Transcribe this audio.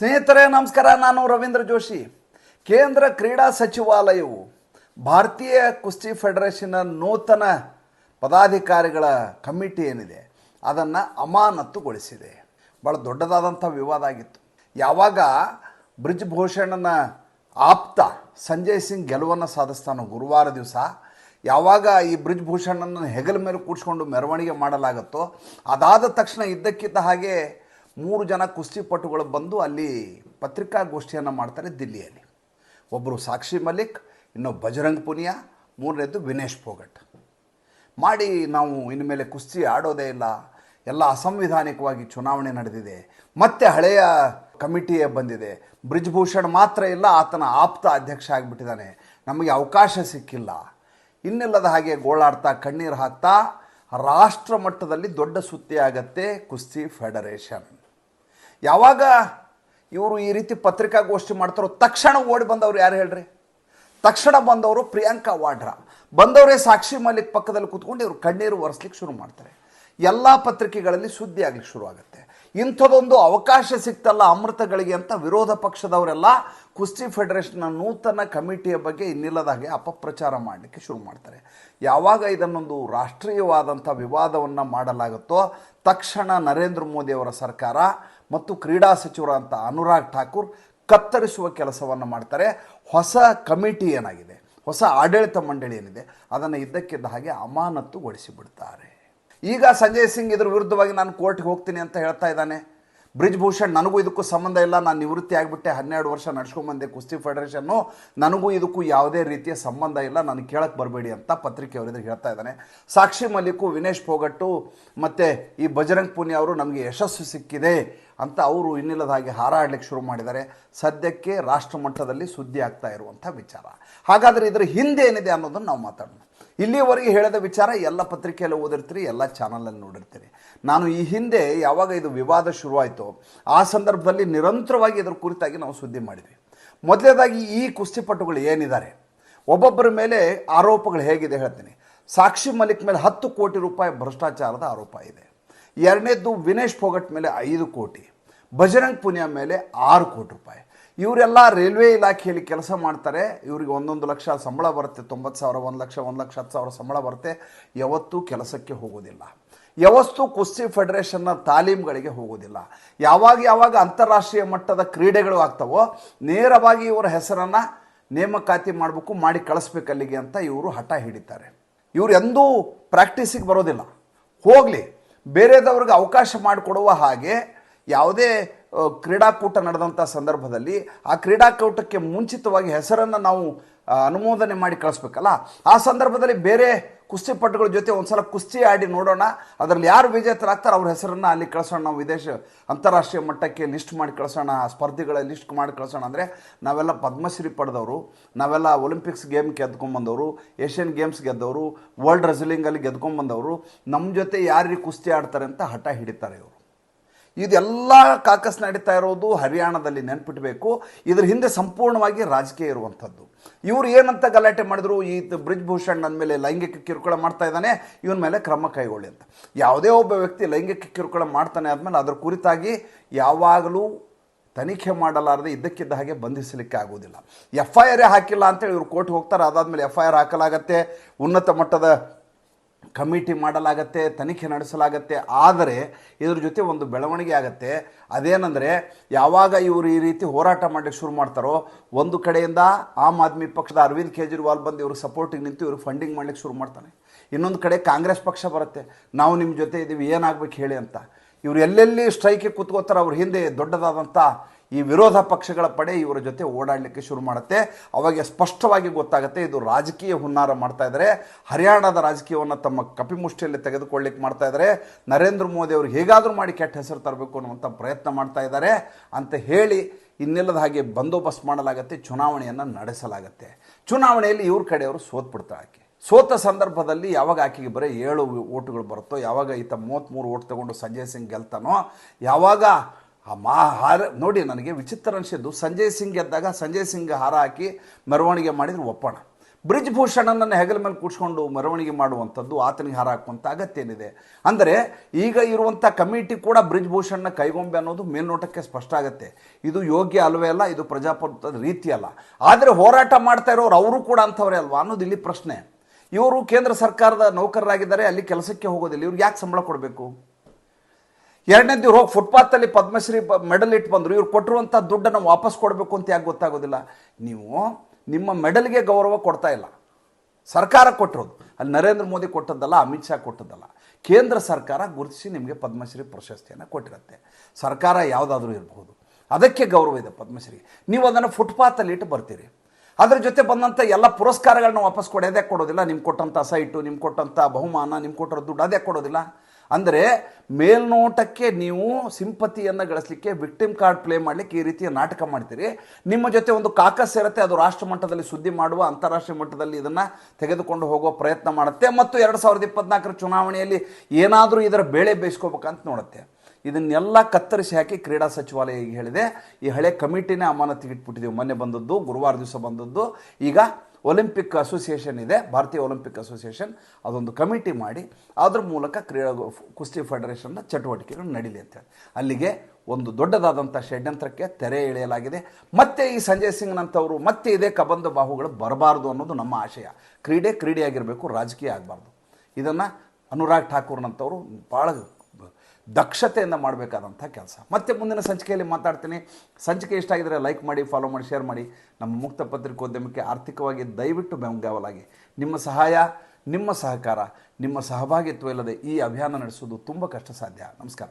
ಸ್ನೇಹಿತರೆ, ನಮಸ್ಕಾರ. ನಾನು ರವೀಂದ್ರ ಜೋಶಿ. ಕೇಂದ್ರ ಕ್ರೀಡಾ ಸಚಿವಾಲಯವು ಭಾರತೀಯ ಕುಸ್ತಿ ಫೆಡರೇಷನ್ನ ನೂತನ ಪದಾಧಿಕಾರಿಗಳ ಕಮಿಟಿ ಏನಿದೆ, ಅದನ್ನು ಅಮಾನತುಗೊಳಿಸಿದೆ. ಭಾಳ ದೊಡ್ಡದಾದಂಥ ವಿವಾದ ಆಗಿತ್ತು. ಯಾವಾಗ ಬ್ರಿಜ್ ಭೂಷಣನ ಆಪ್ತ ಸಂಜಯ್ ಸಿಂಗ್ ಗೆಲುವನ್ನು ಸಾಧಿಸ್ತಾನೋ ಗುರುವಾರ ದಿವಸ, ಯಾವಾಗ ಈ ಬ್ರಿಜ್ ಭೂಷಣನ ಹೆಗಲ ಮೇಲೆ ಕೂಡಿಸ್ಕೊಂಡು ಮೆರವಣಿಗೆ ಮಾಡಲಾಗುತ್ತೋ, ಅದಾದ ತಕ್ಷಣ ಇದ್ದಕ್ಕಿದ್ದ ಹಾಗೆ ಮೂರು ಜನ ಕುಸ್ತಿಪಟುಗಳು ಬಂದು ಅಲ್ಲಿ ಪತ್ರಿಕಾಗೋಷ್ಠಿಯನ್ನು ಮಾಡ್ತಾರೆ ದಿಲ್ಲಿಯಲ್ಲಿ. ಒಬ್ಬರು ಸಾಕ್ಷಿ ಮಲಿಕ್ ಇನ್ನೊಬ್ಬ ಬಜರಂಗ್ ಪುನಿಯಾ ಮೂರನೇದು ವಿನೇಶ್ ಪೋಗಟ್. ಮಾಡಿ ನಾವು ಇನ್ನು ಮೇಲೆ ಕುಸ್ತಿ ಆಡೋದೇ ಇಲ್ಲ, ಎಲ್ಲ ಅಸಂವಿಧಾನಿಕವಾಗಿ ಚುನಾವಣೆ ನಡೆದಿದೆ, ಮತ್ತೆ ಹಳೆಯ ಕಮಿಟಿಯೇ ಬಂದಿದೆ, ಬ್ರಿಜ್ಭೂಷಣ್ ಮಾತ್ರ ಇಲ್ಲ, ಆತನ ಆಪ್ತ ಅಧ್ಯಕ್ಷ ಆಗಿಬಿಟ್ಟಿದ್ದಾನೆ, ನಮಗೆ ಅವಕಾಶ ಸಿಕ್ಕಿಲ್ಲ. ಇನ್ನಿಲ್ಲದ ಹಾಗೆ ಗೋಳಾಡ್ತಾ ಕಣ್ಣೀರು ಹಾಕ್ತಾ ರಾಷ್ಟ್ರ ಮಟ್ಟದಲ್ಲಿ ದೊಡ್ಡ ಸುತ್ತಿ ಆಗತ್ತೆ ಕುಸ್ತಿ ಫೆಡರೇಷನ್. ಯಾವಾಗ ಇವರು ಈ ರೀತಿ ಪತ್ರಿಕಾಗೋಷ್ಠಿ ಮಾಡ್ತಾರೋ ತಕ್ಷಣ ಓಡಿ ಬಂದವರು ಯಾರು ಹೇಳ್ರಿ? ತಕ್ಷಣ ಬಂದವರು ಪ್ರಿಯಾಂಕಾ ವಾಡ್ರಾ. ಬಂದವರೇ ಸಾಕ್ಷಿ ಮಲಿಕ್ ಪಕ್ಕದಲ್ಲಿ ಕೂತ್ಕೊಂಡು ಇವರು ಕಣ್ಣೀರು ಒರೆಸ್ಲಿಕ್ಕೆ ಶುರು ಮಾಡ್ತಾರೆ. ಎಲ್ಲ ಪತ್ರಿಕೆಗಳಲ್ಲಿ ಸುದ್ದಿ ಆಗ್ಲಿಕ್ಕೆ ಶುರು ಆಗುತ್ತೆ. ಇಂಥದ್ದೊಂದು ಅವಕಾಶ ಸಿಕ್ತಲ್ಲ ಅಮೃತಗಳಿಗೆ ಅಂತ ವಿರೋಧ ಪಕ್ಷದವರೆಲ್ಲ ಕುಸ್ತಿ ಫೆಡರೇಷನ್ನ ನೂತನ ಕಮಿಟಿಯ ಬಗ್ಗೆ ಇನ್ನಿಲ್ಲದ ಹಾಗೆ ಅಪಪ್ರಚಾರ ಮಾಡಲಿಕ್ಕೆ ಶುರು ಮಾಡ್ತಾರೆ. ಯಾವಾಗ ಇದನ್ನೊಂದು ರಾಷ್ಟ್ರೀಯವಾದಂಥ ವಿವಾದವನ್ನು ಮಾಡಲಾಗುತ್ತೋ ತಕ್ಷಣ ನರೇಂದ್ರ ಮೋದಿಯವರ ಸರ್ಕಾರ ಮತ್ತು ಕ್ರೀಡಾ ಸಚಿವರಂಥ ಅನುರಾಗ್ ಠಾಕೂರ್ ಕತ್ತರಿಸುವ ಕೆಲಸವನ್ನು ಮಾಡ್ತಾರೆ. ಹೊಸ ಕಮಿಟಿ ಏನಾಗಿದೆ? ಹೊಸ ಆಡಳಿತ ಮಂಡಳಿ ಏನಿದೆ? ಅದನ್ನು ಇದ್ದಕ್ಕಿದ್ದ ಹಾಗೆ ಅಮಾನತುಗೊಳಿಸಿಬಿಡ್ತಾರೆ ಈಗ ಸಂಜಯ್ ಸಿಂಗ್ ಇದ್ರ ವಿರುದ್ಧವಾಗಿ ನಾನು ಕೋರ್ಟ್ಗೆ ಹೋಗ್ತೀನಿ ಅಂತ ಹೇಳ್ತಾ ಇದ್ದಾನೆ. ಭೂಷಣ್ ನನಗೂ ಇದಕ್ಕೂ ಸಂಬಂಧ ಇಲ್ಲ, ನಾನು ನಿವೃತ್ತಿ ಆಗಿಬಿಟ್ಟೆ, ಹನ್ನೆರಡು ವರ್ಷ ನಡ್ಸ್ಕೊಂಬಂದೆ ಕುಸ್ತಿ ಫೆಡರೇಷನ್ನು. ನನಗೂ ಇದಕ್ಕೂ ಯಾವುದೇ ರೀತಿಯ ಸಂಬಂಧ ಇಲ್ಲ, ನಾನು ಕೇಳಕ್ಕೆ ಬರಬೇಡಿ ಅಂತ ಪತ್ರಿಕೆಯವರಿದ್ರೆ ಹೇಳ್ತಾ ಇದ್ದಾನೆ. ಸಾಕ್ಷಿ ಮಲ್ಲಿಕು, ವಿನೇಶ್ ಪೋಗಟ್ಟು, ಮತ್ತು ಈ ಬಜರಂಗ್ ಪುನಿಯ ಅವರು ನಮಗೆ ಯಶಸ್ಸು ಸಿಕ್ಕಿದೆ ಅಂತ ಅವರು ಇನ್ನಿಲ್ಲದ ಹಾಗೆ ಹಾರಾಡಲಿಕ್ಕೆ ಶುರು ಮಾಡಿದ್ದಾರೆ. ಸದ್ಯಕ್ಕೆ ರಾಷ್ಟ್ರ ಮಟ್ಟದಲ್ಲಿ ಸುದ್ದಿ ಆಗ್ತಾ ಇರುವಂಥ ವಿಚಾರ. ಹಾಗಾದರೆ ಇದರ ಹಿಂದೆ ಏನಿದೆ ಅನ್ನೋದನ್ನು ನಾವು ಮಾತಾಡೋಣ. ಇಲ್ಲಿಯವರೆಗೆ ಹೇಳಿದ ವಿಚಾರ ಎಲ್ಲ ಪತ್ರಿಕೆಯಲ್ಲಿ ಓದಿರ್ತೀರಿ, ಎಲ್ಲ ಚಾನಲಲ್ಲಿ ನೋಡಿರ್ತೀರಿ. ನಾನು ಈ ಹಿಂದೆ ಯಾವಾಗ ಇದು ವಿವಾದ ಶುರುವಾಯಿತು, ಆ ಸಂದರ್ಭದಲ್ಲಿ ನಿರಂತರವಾಗಿ ಇದರ ಕುರಿತಾಗಿ ನಾವು ಸುದ್ದಿ ಮಾಡಿದ್ವಿ. ಮೊದಲನೇದಾಗಿ ಈ ಕುಸ್ತಿಪಟುಗಳು ಏನಿದ್ದಾರೆ? ಒಬ್ಬೊಬ್ಬರ ಮೇಲೆ ಆರೋಪಗಳು ಹೇಗಿದೆ ಹೇಳ್ತೀನಿ. ಸಾಕ್ಷಿ ಮಲಿಕ್ ಮೇಲೆ ಹತ್ತು ಕೋಟಿ ರೂಪಾಯಿ ಭ್ರಷ್ಟಾಚಾರದ ಆರೋಪ ಇದೆ. ಎರಡನೇದ್ದು ವಿನೇಶ್ ಫೋಗಟ್ ಮೇಲೆ ಐದು ಕೋಟಿ. ಬಜರಂಗ್ ಪುನಿಯಾ ಮೇಲೆ ಆರು ಕೋಟಿ ರೂಪಾಯಿ. ಇವರೆಲ್ಲ ರೈಲ್ವೆ ಇಲಾಖೆಯಲ್ಲಿ ಕೆಲಸ ಮಾಡ್ತಾರೆ. ಇವರಿಗೆ ಒಂದೊಂದು ಲಕ್ಷ ಸಂಬಳ ಬರುತ್ತೆ. ತೊಂಬತ್ತು ಸಾವಿರ, ಒಂದು ಲಕ್ಷ ಒಂದು ಲಕ್ಷ, ಹತ್ತು ಸಾವಿರ ಸಂಬಳ ಬರುತ್ತೆ. ಯಾವತ್ತೂ ಕೆಲಸಕ್ಕೆ ಹೋಗೋದಿಲ್ಲ. ಯಾವತ್ತೂ ಕುಸ್ತಿ ಫೆಡರೇಷನ್ನ ತಾಲೀಮ್ಗಳಿಗೆ ಹೋಗೋದಿಲ್ಲ. ಯಾವಾಗ ಯಾವಾಗ ಅಂತಾರಾಷ್ಟ್ರೀಯ ಮಟ್ಟದ ಕ್ರೀಡೆಗಳು ಆಗ್ತವೋ, ನೇರವಾಗಿ ಇವರ ಹೆಸರನ್ನು ನೇಮಕಾತಿ ಮಾಡಬೇಕು, ಮಾಡಿ ಕಳಿಸ್ಬೇಕು ಅಲ್ಲಿಗೆ ಅಂತ ಇವರು ಹಠ ಹಿಡಿತಾರೆ. ಇವರು ಎಂದೂ ಪ್ರಾಕ್ಟೀಸಿಗೆ ಬರೋದಿಲ್ಲ. ಹೋಗಲಿ, ಬೇರೆದವ್ರಿಗೆ ಅವಕಾಶ ಮಾಡಿಕೊಡುವ ಹಾಗೆ ಯಾವುದೇ ಕ್ರೀಡಾಕೂಟ ನಡೆದಂಥ ಸಂದರ್ಭದಲ್ಲಿ ಆ ಕ್ರೀಡಾಕೂಟಕ್ಕೆ ಮುಂಚಿತವಾಗಿ ಹೆಸರನ್ನು ನಾವು ಅನುಮೋದನೆ ಮಾಡಿ ಕಳಿಸ್ಬೇಕಲ್ಲ? ಆ ಸಂದರ್ಭದಲ್ಲಿ ಬೇರೆ ಕುಸ್ತಿಪಟುಗಳ ಜೊತೆ ಒಂದ್ಸಲ ಕುಸ್ತಿ ಆಡಿ ನೋಡೋಣ. ಅದರಲ್ಲಿ ಯಾರು ವಿಜೇತರಾಗ್ತಾರೆ ಅವ್ರ ಹೆಸರನ್ನು ಅಲ್ಲಿ ಕಳಿಸೋಣ. ನಾವು ವಿದೇಶ ಅಂತಾರಾಷ್ಟ್ರೀಯ ಮಟ್ಟಕ್ಕೆ ಲಿಸ್ಟ್ ಮಾಡಿ ಕಳಿಸೋಣ. ಆ ಸ್ಪರ್ಧಿಗಳ ಲಿಸ್ಟ್ ಮಾಡಿ ಕಳಿಸೋಣ. ಅಂದರೆ ನಾವೆಲ್ಲ ಪದ್ಮಶ್ರೀ ಪಡೆದವರು, ನಾವೆಲ್ಲ ಒಲಿಂಪಿಕ್ಸ್ ಗೇಮ್ ಗೆದ್ಕೊಂಬಂದವರು ಏಷ್ಯನ್ ಗೇಮ್ಸ್ ಗೆದ್ದವರು, ವರ್ಲ್ಡ್ ರೆಸ್ಲಿಂಗಲ್ಲಿ ಗೆದ್ಕೊಂಬಂದವರು ನಮ್ಮ ಜೊತೆ ಯಾರಿಗೆ ಕುಸ್ತಿ ಆಡ್ತಾರೆ ಅಂತ ಹಠ ಹಿಡಿತಾರೆ ಇವರು. ಇದೆಲ್ಲ ಕಾಕಸ್ ನಡೀತಾ ಇರೋದು ಹರಿಯಾಣದಲ್ಲಿ ನೆನ್ಪಿಟ್ಬೇಕು. ಇದ್ರ ಹಿಂದೆ ಸಂಪೂರ್ಣವಾಗಿ ರಾಜಕೀಯ ಇರುವಂಥದ್ದು. ಇವರು ಏನಂತ ಗಲಾಟೆ ಮಾಡಿದ್ರು, ಈ ಬ್ರಿಜ್ ಭೂಷಣ್ ನನ್ನ ಮೇಲೆ ಲೈಂಗಿಕ ಕಿರುಕುಳ ಮಾಡ್ತಾ ಇದ್ದಾನೆ, ಇವನ ಮೇಲೆ ಕ್ರಮ ಕೈಗೊಳ್ಳಿ ಅಂತ. ಯಾವುದೇ ಒಬ್ಬ ವ್ಯಕ್ತಿ ಲೈಂಗಿಕ ಕಿರುಕುಳ ಮಾಡ್ತಾನೆ ಆದಮೇಲೆ ಅದ್ರ ಕುರಿತಾಗಿ ಯಾವಾಗಲೂ ತನಿಖೆ ಮಾಡಲಾರದೆ ಇದ್ದಕ್ಕಿದ್ದ ಹಾಗೆ ಬಂಧಿಸಲಿಕ್ಕೆ ಆಗೋದಿಲ್ಲ ಎಫ್ ಐ ಆರೇ ಹಾಕಿಲ್ಲ ಅಂತೇಳಿ ಇವರು ಕೋರ್ಟ್ ಹೋಗ್ತಾರೆ, ಅದಾದಮೇಲೆ ಎಫ್ ಐ ಆರ್ ಹಾಕಲಾಗತ್ತೆ. ಉನ್ನತ ಮಟ್ಟದ ಕಮಿಟಿ ಮಾಡಲಾಗತ್ತೆ, ತನಿಖೆ ನಡೆಸಲಾಗತ್ತೆ, ಆದರೆ ಇದ್ರ ಜೊತೆ ಒಂದು ಬೆಳವಣಿಗೆ ಆಗತ್ತೆ. ಅದೇನೆಂದರೆ, ಯಾವಾಗ ಇವರು ಈ ರೀತಿ ಹೋರಾಟ ಮಾಡಲಿಕ್ಕೆ ಶುರು ಮಾಡ್ತಾರೋ, ಒಂದು ಕಡೆಯಿಂದ ಆಮ್ ಆದ್ಮಿ ಪಕ್ಷದ ಅರವಿಂದ್ ಕೇಜ್ರಿವಾಲ್ ಬಂದು ಇವರು ಸಪೋರ್ಟಿಗೆ ನಿಂತು ಇವರು ಫಂಡಿಂಗ್ ಮಾಡ್ಲಿಕ್ಕೆ ಶುರು ಮಾಡ್ತಾನೆ. ಇನ್ನೊಂದು ಕಡೆ ಕಾಂಗ್ರೆಸ್ ಪಕ್ಷ ಬರುತ್ತೆ. ನಾವು ನಿಮ್ಮ ಜೊತೆ ಇದ್ದೀವಿ ಏನಾಗಬೇಕು ಹೇಳಿ ಅಂತ. ಇವರು ಎಲ್ಲೆಲ್ಲಿ ಸ್ಟ್ರೈಕಿಗೆ ಕೂತ್ಕೋತಾರೆ, ಅವ್ರ ಹಿಂದೆ ದೊಡ್ಡದಾದಂಥ ಈ ವಿರೋಧ ಪಕ್ಷಗಳ ಪಡೆ ಇವರ ಜೊತೆ ಓಡಾಡಲಿಕ್ಕೆ ಶುರು ಮಾಡುತ್ತೆ. ಅವಾಗ ಸ್ಪಷ್ಟವಾಗಿ ಗೊತ್ತಾಗುತ್ತೆ, ಇದು ರಾಜಕೀಯ ಹುನ್ನಾರ ಮಾಡ್ತಾ ಇದ್ದಾರೆ ಹರಿಯಾಣದ ರಾಜಕೀಯವನ್ನು ತಮ್ಮ ಕಪಿಮುಷ್ಟಿಯಲ್ಲಿ ತೆಗೆದುಕೊಳ್ಳಿಕ್ಕೆ ಮಾಡ್ತಾ ಇದ್ದಾರೆ ನರೇಂದ್ರ ಮೋದಿ ಅವರು ಹೇಗಾದರೂ ಮಾಡಿ ಕೆಟ್ಟ ಹೆಸರು ತರಬೇಕು ಅನ್ನುವಂಥ ಪ್ರಯತ್ನ ಮಾಡ್ತಾ ಇದ್ದಾರೆ ಅಂತ ಹೇಳಿ ಇನ್ನಿಲ್ಲದ ಹಾಗೆ ಬಂದೋಬಸ್ತ್ ಮಾಡಲಾಗತ್ತೆ, ಚುನಾವಣೆಯನ್ನು ನಡೆಸಲಾಗತ್ತೆ. ಚುನಾವಣೆಯಲ್ಲಿ ಇವ್ರ ಕಡೆಯವರು ಸೋತ್ಬಿಡ್ತಾರೆ ಆಕೆ. ಸೋತ ಸಂದರ್ಭದಲ್ಲಿ ಯಾವಾಗ ಆಕೆಗೆ ಬರೀ ಏಳು ಓಟುಗಳು ಬರುತ್ತೋ, ಯಾವಾಗ ಈತ ಮೂವತ್ತ್ಮೂರು ಓಟ್ ತಗೊಂಡು ಸಂಜಯ್ ಸಿಂಗ್ ಗೆಲ್ತಾನೋ, ಯಾವಾಗ ಆ ಮಾ ಹಾರ ನೋಡಿ ನನಗೆ ವಿಚಿತ್ರ ಅನಿಸಿದ್ದು, ಸಂಜಯ್ ಸಿಂಗ್ ಎದ್ದಾಗ ಸಂಜಯ್ ಸಿಂಗ್ ಹಾರ ಹಾಕಿ ಮೆರವಣಿಗೆ ಮಾಡಿದರೆ ಒಪ್ಪೋಣ. ಬ್ರಿಜ್ ಭೂಷಣನನ್ನು ಹೆಗಲ ಮೇಲೆ ಕೂಡ್ಸ್ಕೊಂಡು ಮೆರವಣಿಗೆ ಮಾಡುವಂಥದ್ದು ಆತನಿಗೆ ಹಾರ ಹಾಕುವಂಥ ಅಗತ್ಯ ಏನಿದೆ ಅಂದರೆ ಈಗ ಇರುವಂಥ ಕಮಿಟಿ ಕೂಡ ಬ್ರಿಜ್ ಭೂಷಣ್ನ ಕೈಗೊಂಬೆ ಅನ್ನೋದು ಮೇಲ್ನೋಟಕ್ಕೆ ಸ್ಪಷ್ಟ ಆಗುತ್ತೆ. ಇದು ಯೋಗ್ಯ ಅಲ್ವೇ ಅಲ್ಲ, ಇದು ಪ್ರಜಾಪ್ರಭುತ್ವದ ರೀತಿ ಅಲ್ಲ. ಆದರೆ ಹೋರಾಟ ಮಾಡ್ತಾ ಇರೋರು ಅವರು ಕೂಡ ಅಂಥವ್ರೆ ಅಲ್ವಾ ಅನ್ನೋದು ಇಲ್ಲಿ ಪ್ರಶ್ನೆ. ಇವರು ಕೇಂದ್ರ ಸರ್ಕಾರದ ನೌಕರರಾಗಿದ್ದಾರೆ, ಅಲ್ಲಿ ಕೆಲಸಕ್ಕೆ ಹೋಗೋದಿಲ್ಲ. ಇವ್ರಿಗೆ ಯಾಕೆ ಸಂಬಳ ಕೊಡಬೇಕು? ಎರಡನೇದು ಇವ್ರು ಹೋಗಿ ಫುಟ್ಪಾತಲ್ಲಿ ಪದ್ಮಶ್ರೀ ಮೆಡಲ್ ಇಟ್ಟು ಬಂದರು. ಇವ್ರು ಕೊಟ್ಟಿರುವಂಥ ದುಡ್ಡನ್ನು ವಾಪಸ್ ಕೊಡಬೇಕು ಅಂತ ಯಾಕೆ ಗೊತ್ತಾಗೋದಿಲ್ಲ. ನೀವು ನಿಮ್ಮ ಮೆಡಲ್ಗೆ ಗೌರವ ಕೊಡ್ತಾ ಇಲ್ಲ. ಸರ್ಕಾರ ಕೊಟ್ಟಿರೋದು. ಅಲ್ಲಿ ನರೇಂದ್ರ ಮೋದಿ ಕೊಟ್ಟದ್ದಲ್ಲ, ಅಮಿತ್ ಶಾ ಕೊಟ್ಟದ್ದಲ್ಲ. ಕೇಂದ್ರ ಸರ್ಕಾರ ಗುರುತಿಸಿ ನಿಮಗೆ ಪದ್ಮಶ್ರೀ ಪ್ರಶಸ್ತಿಯನ್ನು ಕೊಟ್ಟಿರುತ್ತೆ. ಸರ್ಕಾರ ಯಾವುದಾದ್ರೂ ಇರಬಹುದು. ಅದಕ್ಕೆ ಗೌರವ ಇದೆ ಪದ್ಮಶ್ರೀ. ನೀವು ಅದನ್ನು ಫುಟ್ಪಾತಲ್ಲಿ ಇಟ್ಟು ಬರ್ತೀರಿ. ಅದ್ರ ಜೊತೆ ಬಂದಂಥ ಎಲ್ಲ ಪುರಸ್ಕಾರಗಳನ್ನ ವಾಪಸ್ ಕೊಡೋದೇ ಕೊಡೋದಿಲ್ಲ. ನಿಮ್ಗೆ ಕೊಟ್ಟಂಥ ಸೈಟು ನಿಮ್ಗೆ ಕೊಟ್ಟಂಥ ಬಹುಮಾನ ನಿಮ್ಗೆ ಕೊಟ್ಟಿರೋ ದುಡ್ಡು ಅದೇ ಕೊಡೋದಿಲ್ಲ. ಅಂದರೆ ಮೇಲ್ನೋಟಕ್ಕೆ ನೀವು ಸಿಂಪತಿಯನ್ನು ಗಳಿಸಲಿಕ್ಕೆ ವಿಕ್ಟಿಮ್ ಕಾರ್ಡ್ ಪ್ಲೇ ಮಾಡಲಿಕ್ಕೆ ಈ ರೀತಿಯ ನಾಟಕ ಮಾಡ್ತೀರಿ. ನಿಮ್ಮ ಜೊತೆ ಒಂದು ಕಾಕಸ್ ಇರುತ್ತೆ, ಅದು ರಾಷ್ಟ್ರ ಮಟ್ಟದಲ್ಲಿ ಸುದ್ದಿ ಮಾಡುವ, ಅಂತಾರಾಷ್ಟ್ರೀಯ ಮಟ್ಟದಲ್ಲಿ ಇದನ್ನು ತೆಗೆದುಕೊಂಡು ಹೋಗುವ ಪ್ರಯತ್ನ ಮಾಡುತ್ತೆ. ಮತ್ತು ಎರಡು ಸಾವಿರದ ಇಪ್ಪತ್ನಾಲ್ಕರ ಚುನಾವಣೆಯಲ್ಲಿ ಏನಾದರೂ ಇದರ ಬೇಳೆ ಬೇಯಿಸ್ಕೋಬೇಕಂತ ನೋಡುತ್ತೆ. ಇದನ್ನೆಲ್ಲ ಕತ್ತರಿಸಿ ಹಾಕಿ ಕ್ರೀಡಾ ಸಚಿವಾಲಯ ಈಗ ಹೇಳಿದೆ. ಈ ಹಳೆ ಕಮಿಟಿನೇ ಅಮಾನತಿಗೆ ಇಟ್ಬಿಟ್ಟಿದ್ದೀವಿ ಮೊನ್ನೆ ಬಂದದ್ದು, ಗುರುವಾರ ದಿವಸ ಬಂದದ್ದು. ಈಗ ಒಲಿಂಪಿಕ್ ಅಸೋಸಿಯೇಷನ್ ಇದೆ, ಭಾರತೀಯ ಒಲಿಂಪಿಕ್ ಅಸೋಸಿಯೇಷನ್ ಅದೊಂದು ಕಮಿಟಿ ಮಾಡಿ, ಅದ್ರ ಮೂಲಕ ಕ್ರೀಡಾ ಕುಸ್ತಿ ಫೆಡರೇಷನ್ನ ಚಟುವಟಿಕೆಗಳು ನಡೀಲಿ ಅಂತೇಳಿ ಅಲ್ಲಿಗೆ ಒಂದು ದೊಡ್ಡದಾದಂಥ ಷಡ್ಯಂತ್ರಕ್ಕೆ ತೆರೆ ಎಳೆಯಲಾಗಿದೆ. ಮತ್ತೆ ಈ ಸಂಜಯ್ ಸಿಂಗ್ನಂಥವರು ಮತ್ತೆ ಇದೇ ಕಬಂಧ ಬಾಹುಗಳು ಬರಬಾರ್ದು ಅನ್ನೋದು ನಮ್ಮ ಆಶಯ. ಕ್ರೀಡೆ ಕ್ರೀಡೆಯಾಗಿರಬೇಕು, ರಾಜಕೀಯ ಆಗಬಾರ್ದು. ಇದನ್ನು ಅನುರಾಗ್ ಠಾಕೂರ್ನಂಥವರು ಭಾಳ ದಕ್ಷತೆಯಿಂದ ಮಾಡಬೇಕಾದಂಥ ಕೆಲಸ. ಮತ್ತೆ ಮುಂದಿನ ಸಂಚಿಕೆಯಲ್ಲಿ ಮಾತಾಡ್ತೀನಿ. ಸಂಚಿಕೆ ಇಷ್ಟ ಆಗಿದ್ರೆ ಲೈಕ್ ಮಾಡಿ ಫಾಲೋ ಮಾಡಿ ಶೇರ್ ಮಾಡಿ. ನಮ್ಮ ಮುಕ್ತ ಪತ್ರಿಕೋದ್ಯಮಕ್ಕೆ ಆರ್ಥಿಕವಾಗಿ ದಯವಿಟ್ಟು ಬೆಂಗಾವಲಾಗಿ ನಿಮ್ಮ ಸಹಾಯ, ನಿಮ್ಮ ಸಹಕಾರ, ನಿಮ್ಮ ಸಹಭಾಗಿತ್ವ ಇಲ್ಲದೆ ಈ ಅಭಿಯಾನ ನಡೆಸೋದು ತುಂಬ ಕಷ್ಟ ಸಾಧ್ಯ ನಮಸ್ಕಾರ.